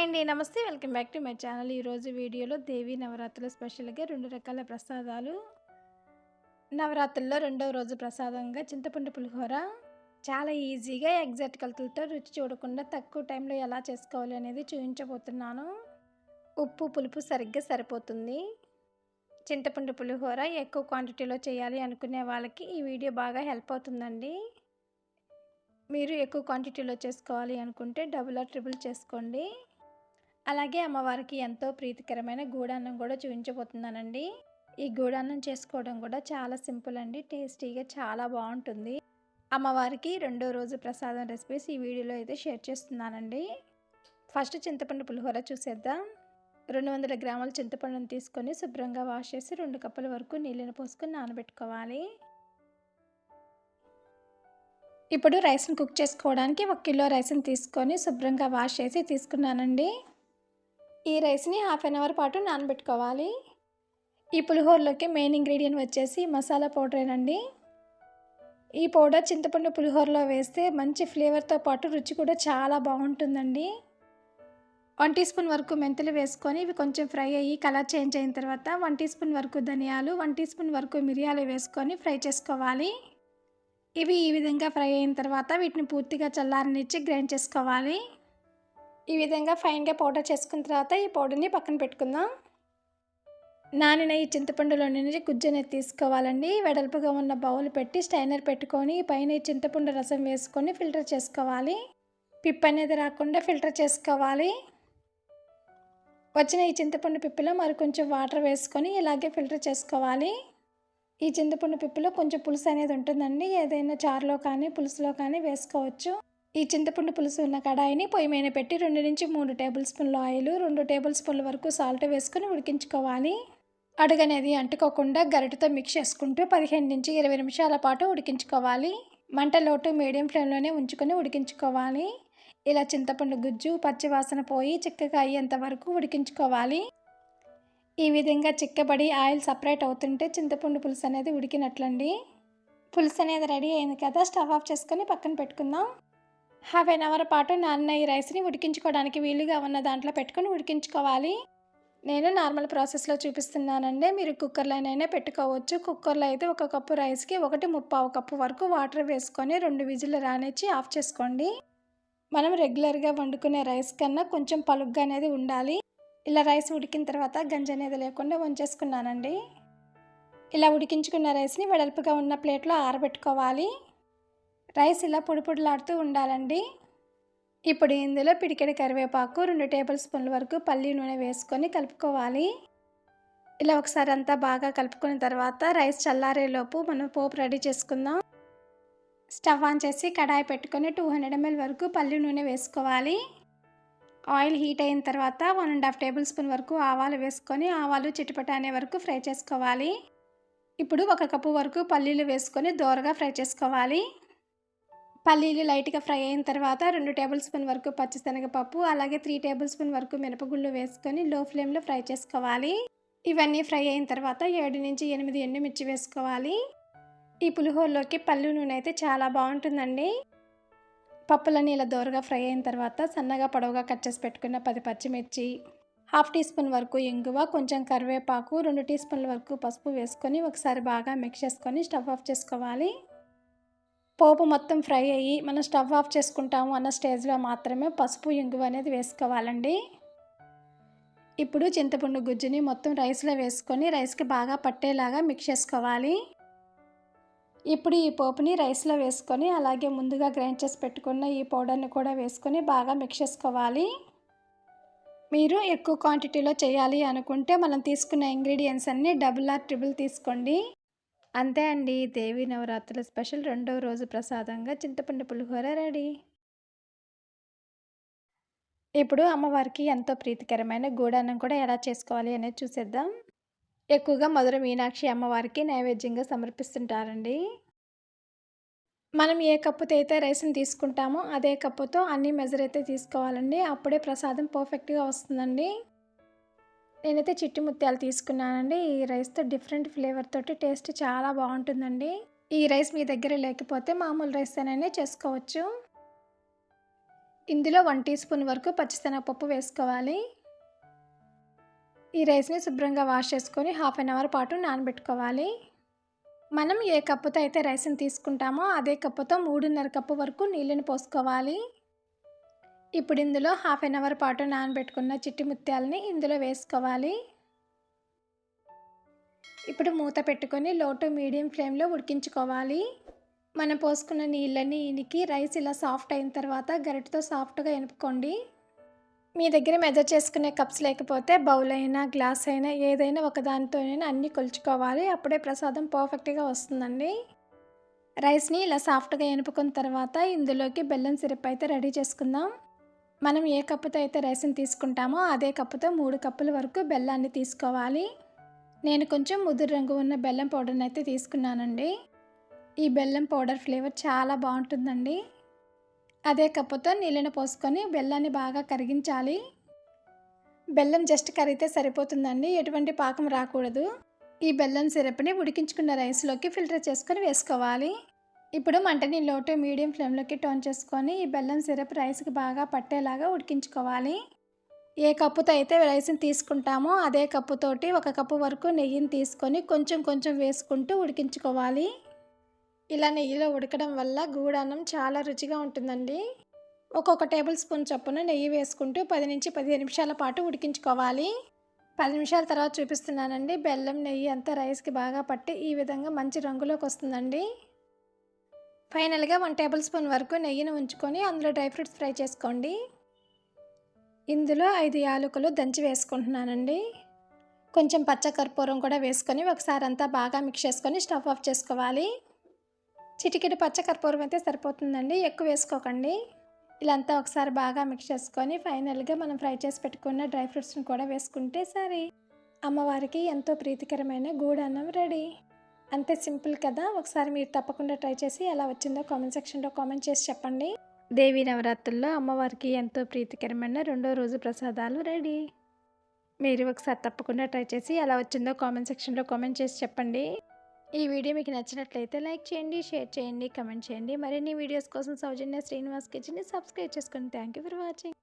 Hi అండి. నమస్తే. Welcome back to my channel. ఈరోజు వీడియోలో దేవి నవరాత్రుల స్పెషల్గా రెండు రకాల ప్రసాదాలు. నవరాత్రుల్లో రెండవ రోజు ప్రసాదంగా చింతపండు పులిహోర. చాలా ఈజీగా ఎగ్జాక్ట్ కలుతులతో రుచి చూడకుండా తక్కువ టైంలో ఎలా చేసుకోవాలి అనేది చూపించబోతున్నాను ఉప్పు పులుపు సరిగ్గా సరిపోతుంది. చింతపండు పులిహోర ఎక్కువ క్వాంటిటీలో చేయాలి అనుకునే వాళ్ళకి ఈ వీడియో బాగా హెల్ప్ అవుతుందండి. మీరు ఎక్కువ క్వాంటిటీలో చేసుకోవాలి అనుకుంటే డబుల్ ఆర్ ట్రిపుల్ చేసుకోండి. అలాగే అమ్మవారికి ఎంతో ప్రీతికరమైన గూడాన్నం కూడా చూపించబోతున్నానండి. ఈ గూడాన్నం చేసుకోవడం కూడా చాలా సింపుల్ అండి టేస్టీగా చాలా బాగుంటుంది. అమ్మవారికి రెండో రోజు ప్రసాదం రెసిపీస్ ఈ వీడియోలో అయితే షేర్ చేస్తున్నానండి. ఫస్ట్ చింతపండు పులిహోర చూసేద్దాం. రెండు వందల గ్రాముల చింతపండుని తీసుకొని శుభ్రంగా వాష్ చేసి రెండు కప్పుల వరకు నీళ్ళని పోసుకొని నానబెట్టుకోవాలి. ఇప్పుడు రైస్ని కుక్ చేసుకోవడానికి ఒక కిలో రైస్ని తీసుకొని శుభ్రంగా వాష్ చేసి తీసుకున్నానండి. ఈ రైస్ని హాఫ్ అన్ అవర్ పాటు నానబెట్టుకోవాలి. ఈ పులిహోరలోకి మెయిన్ ఇంగ్రీడియంట్ వచ్చేసి మసాలా పౌడరేనండి. ఈ పౌడర్ చింతపండు పులిహోరలో వేస్తే మంచి ఫ్లేవర్తో పాటు రుచి కూడా చాలా బాగుంటుందండి. వన్ టీ స్పూన్ వరకు మెంతులు వేసుకొని ఇవి కొంచెం ఫ్రై అయ్యి కలర్ చేంజ్ అయిన తర్వాత వన్ టీ స్పూన్ వరకు ధనియాలు వన్ టీ స్పూన్ వరకు మిరియాలు వేసుకొని ఫ్రై చేసుకోవాలి. ఇవి ఈ విధంగా ఫ్రై అయిన తర్వాత వీటిని పూర్తిగా చల్లారనిచ్చి గ్రైండ్ చేసుకోవాలి. ఈ విధంగా ఫైన్గా పౌడర్ చేసుకున్న తర్వాత ఈ పౌడర్ని పక్కన పెట్టుకుందాం. నానిన ఈ చింతపండులో నుంచి గుజ్జు అనేది తీసుకోవాలండి. వెడల్పుగా ఉన్న బౌల్ పెట్టి స్టైనర్ పెట్టుకొని పైన ఈ చింతపండు రసం వేసుకొని ఫిల్టర్ చేసుకోవాలి. పిప్ అనేది రాకుండా ఫిల్టర్ చేసుకోవాలి. వచ్చిన ఈ చింతపండు పిప్పిలో మరి కొంచెం వాటర్ వేసుకొని ఇలాగే ఫిల్టర్ చేసుకోవాలి. ఈ చింతపండు పిప్పిలో కొంచెం పులుసు అనేది ఉంటుందండి. ఏదైనా చారులో కానీ పులుసులో కానీ వేసుకోవచ్చు. ఈ చింతపండు పులుసు ఉన్న కడాయిని పొయ్యి మీద పెట్టి రెండు నుంచి మూడు టేబుల్ స్పూన్ల ఆయిల్ రెండు టేబుల్ స్పూన్ల వరకు సాల్ట్ వేసుకొని ఉడికించుకోవాలి. అడుగనేది అంటుకోకుండా గరిటతో మిక్స్ చేసుకుంటూ పదిహేను నుంచి ఇరవై నిమిషాల పాటు ఉడికించుకోవాలి. మంట లోటు మీడియం ఫ్లేమ్లోనే ఉంచుకొని ఉడికించుకోవాలి. ఇలా చింతపండు గుజ్జు పచ్చివాసన పోయి చిక్కగా అయ్యేంత వరకు ఉడికించుకోవాలి. ఈ విధంగా చిక్కబడి ఆయిల్ సపరేట్ అవుతుంటే చింతపండు పులుసు అనేది ఉడికినట్లండి. పులుసు అనేది రెడీ అయింది కదా స్టవ్ ఆఫ్ చేసుకొని పక్కన పెట్టుకుందాం. హాఫ్ ఎన్ అవర్ పాటు నాన్న ఈ రైస్ని ఉడికించుకోవడానికి వీలుగా ఉన్న దాంట్లో పెట్టుకొని ఉడికించుకోవాలి. నేను నార్మల్ ప్రాసెస్లో చూపిస్తున్నానండి. మీరు కుక్కర్లోనైనా పెట్టుకోవచ్చు. కుక్కర్లో అయితే ఒక కప్పు రైస్కి ఒకటి ముప్పావు కప్పు వరకు వాటర్ వేసుకొని రెండు విజిల్ రానిచ్చి ఆఫ్ చేసుకోండి. మనం రెగ్యులర్గా వండుకునే రైస్ కన్నా కొంచెం పలుగ్గా అనేది ఉండాలి. ఇలా రైస్ ఉడికిన తర్వాత గంజ అనేది లేకుండా వంచేసుకున్నానండి. ఇలా ఉడికించుకున్న రైస్ని వెడల్పుగా ఉన్న ప్లేట్లో ఆరబెట్టుకోవాలి. రైస్ ఇలా పొడి పొడిలాడుతూ ఉండాలండి. ఇప్పుడు ఇందులో పిడికెడి కరివేపాకు రెండు టేబుల్ స్పూన్ల వరకు పల్లి నూనె వేసుకొని కలుపుకోవాలి. ఇలా ఒకసారి అంతా బాగా కలుపుకున్న తర్వాత రైస్ చల్లారేలోపు మనం పోపు రెడీ చేసుకుందాం. స్టవ్ ఆన్ చేసి కడాయి పెట్టుకొని టూ హండ్రెడ్ ఎంఎల్ వరకు పల్లి నూనె వేసుకోవాలి. ఆయిల్ హీట్ అయిన తర్వాత one and half tablespoon వరకు ఆవాలు వేసుకొని ఆవాలు చిటిపట అనే వరకు ఫ్రై చేసుకోవాలి. ఇప్పుడు ఒక కప్పు వరకు పల్లీలు వేసుకొని దోరగా ఫ్రై చేసుకోవాలి. పల్లీలు లైట్గా ఫ్రై అయిన తర్వాత రెండు టేబుల్ స్పూన్ వరకు పచ్చిశనగపప్పు అలాగే త్రీ టేబుల్ స్పూన్ వరకు మినపగుళ్ళు వేసుకొని లో ఫ్లేమ్లో ఫ్రై చేసుకోవాలి. ఇవన్నీ ఫ్రై అయిన తర్వాత ఏడు నుంచి ఎనిమిది ఎండుమిర్చి వేసుకోవాలి. ఈ పులిహోరలోకి పల్లి నూనె అయితే చాలా బాగుంటుందండి. పప్పులన్నీ ఇలా దోరగా ఫ్రై అయిన తర్వాత సన్నగా పొడవుగా కట్ చేసి పెట్టుకున్న పది పచ్చిమిర్చి హాఫ్ టీ స్పూన్ వరకు ఇంగువ కొంచెం కరివేపాకు రెండు టీ స్పూన్ల వరకు పసుపు వేసుకొని ఒకసారి బాగా మిక్స్ చేసుకొని స్టవ్ ఆఫ్ చేసుకోవాలి. పోపు మొత్తం ఫ్రై అయ్యి మనం స్టవ్ ఆఫ్ చేసుకుంటాము అన్న స్టేజ్లో మాత్రమే పసుపు ఇంగువ అనేది వేసుకోవాలండి. ఇప్పుడు చింతపండు గుజ్జుని మొత్తం రైస్లో వేసుకొని రైస్కి బాగా పట్టేలాగా మిక్స్ చేసుకోవాలి. ఇప్పుడు ఈ పోపుని రైస్లో వేసుకొని అలాగే ముందుగా గ్రైండ్ చేసి పెట్టుకున్న ఈ పౌడర్ని కూడా వేసుకొని బాగా మిక్స్ చేసుకోవాలి. మీరు ఎక్కువ క్వాంటిటీలో చేయాలి అనుకుంటే మనం తీసుకున్న ఇంగ్రీడియంట్స్ అన్నీ డబుల్ ఆర్ ట్రిబుల్ తీసుకోండి. అంతే అండి. దేవి నవరాత్రుల స్పెషల్ రెండవ రోజు ప్రసాదంగా చింతపండు పులిహోర రెడీ. ఇప్పుడు అమ్మవారికి ఎంతో ప్రీతికరమైన గూడాన్నం కూడా ఎలా చేసుకోవాలి అనేది చూసేద్దాం. ఎక్కువగా మధుర మీనాక్షి అమ్మవారికి నైవేద్యంగా సమర్పిస్తుంటారండి. మనం ఏ కప్పుతో అయితే రైస్ని తీసుకుంటామో అదే కప్పుతో అన్ని మెజర్ అయితే తీసుకోవాలండి. అప్పుడే ప్రసాదం పర్ఫెక్ట్గా వస్తుందండి. నేనైతే చిట్టి ముత్యాలు తీసుకున్నానండి. ఈ రైస్తో డిఫరెంట్ ఫ్లేవర్ తోటి టేస్ట్ చాలా బాగుంటుందండి. ఈ రైస్ మీ దగ్గర లేకపోతే మామూలు రైస్ అనే చేసుకోవచ్చు. ఇందులో వన్ టీ స్పూన్ వరకు పచ్చిశనగపప్పు వేసుకోవాలి. ఈ రైస్ని శుభ్రంగా వాష్ చేసుకొని హాఫ్ అన్ అవర్ పాటు నానబెట్టుకోవాలి. మనం ఏ కప్పుతో అయితే రైస్ని తీసుకుంటామో అదే కప్పుతో మూడున్నర కప్పు వరకు నీళ్ళని పోసుకోవాలి. ఇప్పుడు ఇందులో హాఫ్ అన్ అవర్ పాటు నానబెట్టుకున్న చిట్టి ముత్యాలని ఇందులో వేసుకోవాలి. ఇప్పుడు మూత పెట్టుకొని లో టు మీడియం ఫ్లేమ్లో ఉడికించుకోవాలి. మనం పోసుకున్న నీళ్ళని ఇనికి రైస్ ఇలా సాఫ్ట్ అయిన తర్వాత గరిటతో సాఫ్ట్గా ఎనుపుకోండి. మీ దగ్గర మెజర్ చేసుకునే కప్స్ లేకపోతే బౌల్ అయినా గ్లాస్ అయినా ఏదైనా ఒకదానితోనైనా అన్నీ కొలుచుకోవాలి. అప్పుడే ప్రసాదం పర్ఫెక్ట్గా వస్తుందండి. రైస్ని ఇలా సాఫ్ట్గా ఎనుపుకున్న తర్వాత ఇందులోకి బెల్లం సిరప్ అయితే రెడీ చేసుకుందాం. మనం ఏ కప్పుతో అయితే రైస్ని తీసుకుంటామో అదే కప్పుతో మూడు కప్పుల వరకు బెల్లాన్ని తీసుకోవాలి. నేను కొంచెం ముదురు రంగు ఉన్న బెల్లం పౌడర్ని అయితే తీసుకున్నానండి. ఈ బెల్లం పౌడర్ ఫ్లేవర్ చాలా బాగుంటుందండి. అదే కప్పుతో నీళ్ళని పోసుకొని బెల్లాన్ని బాగా కరిగించాలి. బెల్లం జస్ట్ కరిగితే సరిపోతుందండి ఎటువంటి పాకం రాకూడదు. ఈ బెల్లం సిరప్ని ఉడికించుకున్న రైస్లోకి ఫిల్టర్ చేసుకొని వేసుకోవాలి. ఇప్పుడు మంటని లో టు మీడియం ఫ్లేమ్లోకి టర్న్ చేసుకొని ఈ బెల్లం సిరప్ రైస్కి బాగా పట్టేలాగా ఉడికించుకోవాలి. ఏ కప్పుతో అయితే రైస్ని తీసుకుంటామో అదే కప్పుతోటి ఒక కప్పు వరకు నెయ్యిని తీసుకొని కొంచెం కొంచెం వేసుకుంటూ ఉడికించుకోవాలి. ఇలా నెయ్యిలో ఉడకడం వల్ల గూడాన్నం చాలా రుచిగా ఉంటుందండి. ఒక్కొక్క టేబుల్ స్పూన్ చొప్పున నెయ్యి వేసుకుంటూ పది నుంచి పదిహేను నిమిషాల పాటు ఉడికించుకోవాలి. పది నిమిషాల తర్వాత చూపిస్తున్నానండి బెల్లం నెయ్యి అంతా రైస్కి బాగా పట్టి ఈ విధంగా మంచి రంగులోకి వస్తుందండి. ఫైనల్గా వన్ టేబుల్ స్పూన్ వరకు నెయ్యిని ఉంచుకొని అందులో డ్రై ఫ్రూట్స్ ఫ్రై చేసుకోండి. ఇందులో ఐదు యాలకులు దంచి వేసుకుంటున్నానండి. కొంచెం పచ్చకర్పూరం కూడా వేసుకొని ఒకసారి అంతా బాగా మిక్స్ చేసుకొని స్టవ్ ఆఫ్ చేసుకోవాలి. చిటికెడు పచ్చకర్పూరం అయితే సరిపోతుందండి ఎక్కువ వేసుకోకండి. ఇలా అంతా ఒకసారి బాగా మిక్స్ చేసుకొని ఫైనల్గా మనం ఫ్రై చేసి పెట్టుకున్న డ్రై ఫ్రూట్స్ని కూడా వేసుకుంటే సరే. అమ్మవారికి ఎంతో ప్రీతికరమైన గూడన్నం రెడీ. అంతే సింపుల్ కదా. ఒకసారి మీరు తప్పకుండా ట్రై చేసి ఎలా వచ్చిందో కామెంట్ సెక్షన్లో కామెంట్ చేసి చెప్పండి. దేవీ నవరాత్రుల్లో అమ్మవారికి ఎంతో ప్రీతికరమైన రెండో రోజు ప్రసాదాలు రెడీ. మీరు ఒకసారి తప్పకుండా ట్రై చేసి ఎలా వచ్చిందో కామెంట్ సెక్షన్లో కామెంట్ చేసి చెప్పండి. ఈ వీడియో మీకు నచ్చినట్లయితే లైక్ చేయండి షేర్ చేయండి కమెంట్ చేయండి. మరిన్ని వీడియోస్ కోసం సౌజన్య శ్రీనివాస్ కిచెన్ని సబ్స్క్రైబ్ చేసుకోండి థ్యాంక్ యూ ఫర్ వాచింగ్.